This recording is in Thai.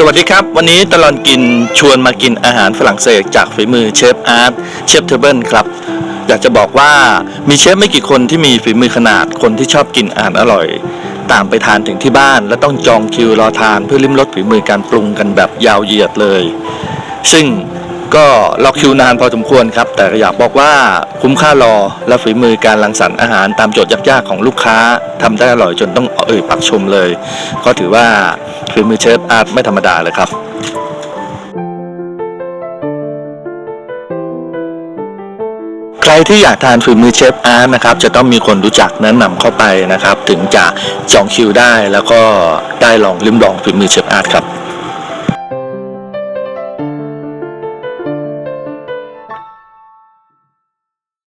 สวัสดีครับ วันนี้ตลอดกินชวนมากินอาหารฝรั่งเศสจากฝีมือเชฟอาร์ตเชฟเทเบิลครับ อยากจะบอกว่ามีเชฟไม่กี่คนที่มีฝีมือขนาดคนที่ชอบกินอาหารอร่อย ตามไปทานถึงที่บ้าน และต้องจองคิวรอทานเพื่อลิ้มรสฝีมือการปรุงกันแบบยาวเหยียดเลย ซึ่ง ก็รอคิวนานพอสมควรครับ แต่อยากบอกว่าคุ้มค่ารอและฝีมือการรังสรรค์อาหารตามโจทย์ยากๆของลูกค้าทำได้อร่อยจนต้องเอ่ยปากชมเลย ก็ถือว่าฝีมือเชฟอาร์ตไม่ธรรมดาเลยครับใครที่อยากทานฝีมือเชฟอาร์ตนะครับจะต้องมีคนรู้จักแนะนำเข้าไปนะครับ ถึงจะจองคิวได้แล้วก็ได้ลองลิ้มลองฝีมือเชฟอาร์ตครับ